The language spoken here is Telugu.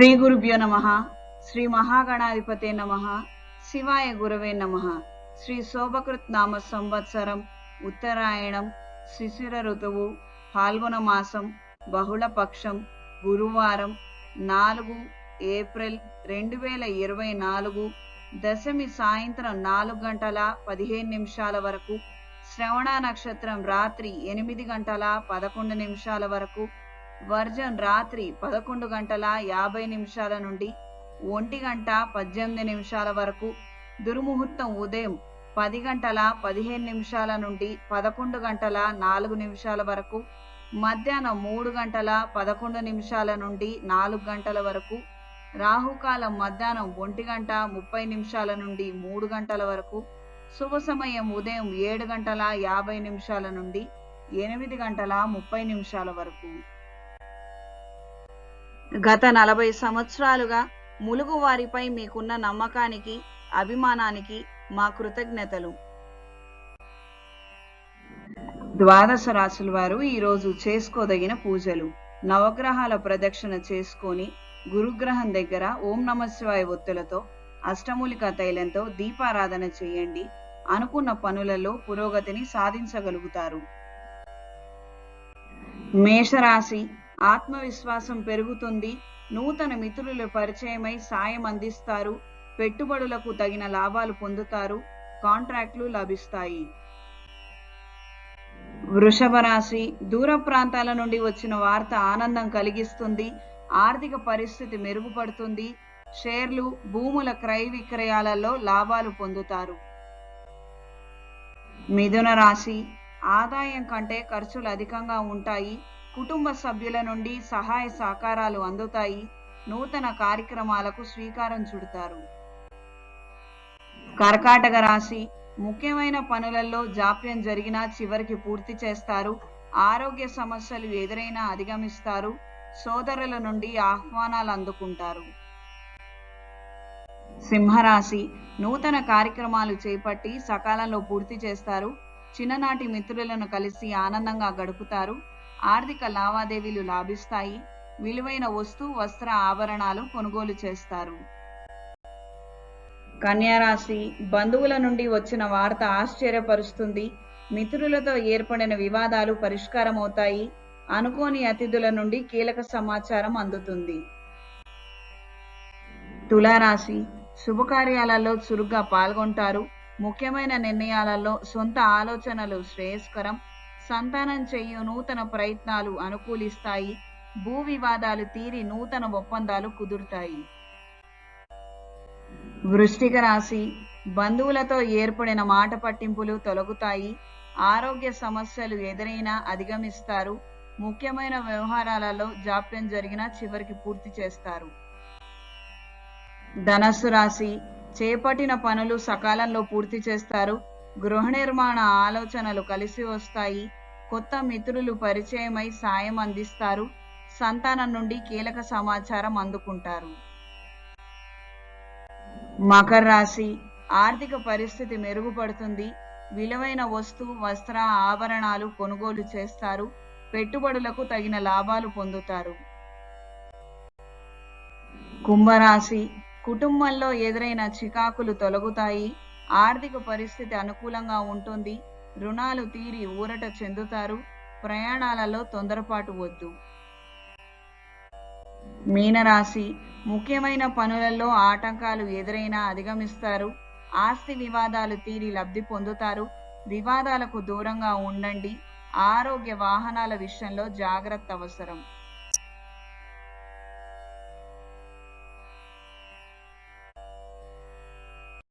శ్రీ గురుభ్యో నమ శ్రీ మహాగణాధిపతే నమ శివాయ గురవే నమ శ్రీ శోభకృత్ నామ సంవత్సరం ఉత్తరాయణం శిశిర ఋతువు పాల్గొన మాసం బహుళ పక్షం గురువారం నాలుగు ఏప్రిల్ రెండు వేల ఇరవై నాలుగు దశమి సాయంత్రం నాలుగు గంటల పదిహేను నిమిషాల వరకు శ్రవణ నక్షత్రం రాత్రి ఎనిమిది గంటల పదకొండు నిమిషాల వరకు వర్జన్ రాత్రి పదకొండు గంటల యాభై నిమిషాల నుండి ఒంటి గంట పద్దెనిమిది నిమిషాల వరకు దుర్ముహూర్తం ఉదయం పది గంటల పదిహేను నిమిషాల నుండి పదకొండు గంటల నాలుగు నిమిషాల వరకు మధ్యాహ్నం మూడు గంటల పదకొండు నిమిషాల నుండి నాలుగు గంటల వరకు రాహుకాలం మధ్యాహ్నం ఒంటి గంట ముప్పై నిమిషాల నుండి మూడు గంటల వరకు శుభ సమయం ఉదయం ఏడు గంటల యాభై నిమిషాల నుండి ఎనిమిది గంటల ముప్పై నిమిషాల వరకు. గత నలభై సంవత్సరాలుగా ములుగు వారిపై మీకున్న నమ్మకానికి అభిమానానికి మా కృతజ్ఞతలు. ద్వాదశ రాశుల వారు ఈరోజు చేసుకోదగిన పూజలు. నవగ్రహాల ప్రదక్షిణ చేసుకొని గురుగ్రహం దగ్గర ఓం నమ శివాయ ఒత్తులతో అష్టమూలిక తైలంతో దీపారాధన చేయండి. అనుకున్న పనులలో పురోగతిని సాధించగలుగుతారు. మేషరాశి ఆత్మవిశ్వాసం పెరుగుతుంది. నూతన మిత్రుల పరిచయమై సాయం అందిస్తారు. పెట్టుబడులకు తగిన లాభాలు పొందుతారు. కాంట్రాక్ట్లు లభిస్తాయి. వృషభ రాశి దూర ప్రాంతాల నుండి వచ్చిన వార్త ఆనందం కలిగిస్తుంది. ఆర్థిక పరిస్థితి మెరుగుపడుతుంది. షేర్లు భూముల క్రయ విక్రయాలలో లాభాలు పొందుతారు. మిథున రాశి ఆదాయం కంటే ఖర్చులు అధికంగా ఉంటాయి. కుటుంబ సభ్యుల నుండి సహాయ సహకారాలు అందుతాయి. నూతన కార్యక్రమాలకు శ్రీకారం చుడతారు. కర్కాటక రాశి ముఖ్యమైన పనులలో జాప్యం జరిగినా చివరికి పూర్తి చేస్తారు. ఆరోగ్య సమస్యలు ఎదురైనా అధిగమిస్తారు. సోదరుల నుండి ఆహ్వానాలు అందుకుంటారు. సింహరాశి నూతన కార్యక్రమాలు చేపట్టి సకాలంలో పూర్తి చేస్తారు. చిన్ననాటి మిత్రులను కలిసి ఆనందంగా గడుపుతారు. ఆర్థిక లావాదేవీలు లాభిస్తాయి. విలువైన వస్తు వస్త్ర ఆభరణాలు కొనుగోలు చేస్తారు. కన్యారాశి బంధువుల నుండి వచ్చిన వార్త ఆశ్చర్యపరుస్తుంది. మిత్రులతో ఏర్పడిన వివాదాలు పరిష్కారం అవుతాయి అనుకోని అతిథుల నుండి కీలక సమాచారం అందుతుంది. తులారాశి శుభకార్యాలలో చురుగ్గా పాల్గొంటారు. ముఖ్యమైన నిర్ణయాలలో సొంత ఆలోచనలు శ్రేయస్కరం. సంతానం చేయు నూతన ప్రయత్నాలు అనుకూలిస్తాయి. భూ వివాదాలు తీరి నూతన ఒప్పందాలు కుదురుతాయి. వృష్టిక రాశి బంధువులతో ఏర్పడిన మాట పట్టింపులు తొలగుతాయి. ఆరోగ్య సమస్యలు ఎదురైనా అధిగమిస్తారు. ముఖ్యమైన వ్యవహారాలలో జాప్యం జరిగినా చివరికి పూర్తి చేస్తారు. ధనస్సు రాశి చేపట్టిన పనులు సకాలంలో పూర్తి చేస్తారు. గృహ నిర్మాణ ఆలోచనలు కలిసి వస్తాయి. కొత్త మిత్రులు పరిచయమై సాయం అందిస్తారు. సంతానం నుండి కీలక సమాచారం అందుకుంటారు. మకర రాశి ఆర్థిక పరిస్థితి మెరుగుపడుతుంది. విలువైన వస్తు వస్త్ర ఆభరణాలు కొనుగోలు చేస్తారు. పెట్టుబడులకు తగిన లాభాలు పొందుతారు. కుంభరాశి కుటుంబంలో ఎదురైన చికాకులు తొలగుతాయి. ఆర్థిక పరిస్థితి అనుకూలంగా ఉంటుంది. రుణాలు తీరి ఊరట చెందుతారు. ప్రయాణాలలో తొందరపాటు వద్దు. మీనరాశి ముఖ్యమైన పనులలో ఆటంకాలు ఎదురైనా అధిగమిస్తారు. ఆస్తి వివాదాలు తీరి లబ్ధి పొందుతారు. వివాదాలకు దూరంగా ఉండండి. ఆరోగ్య వాహనాల విషయంలో జాగ్రత్త అవసరం.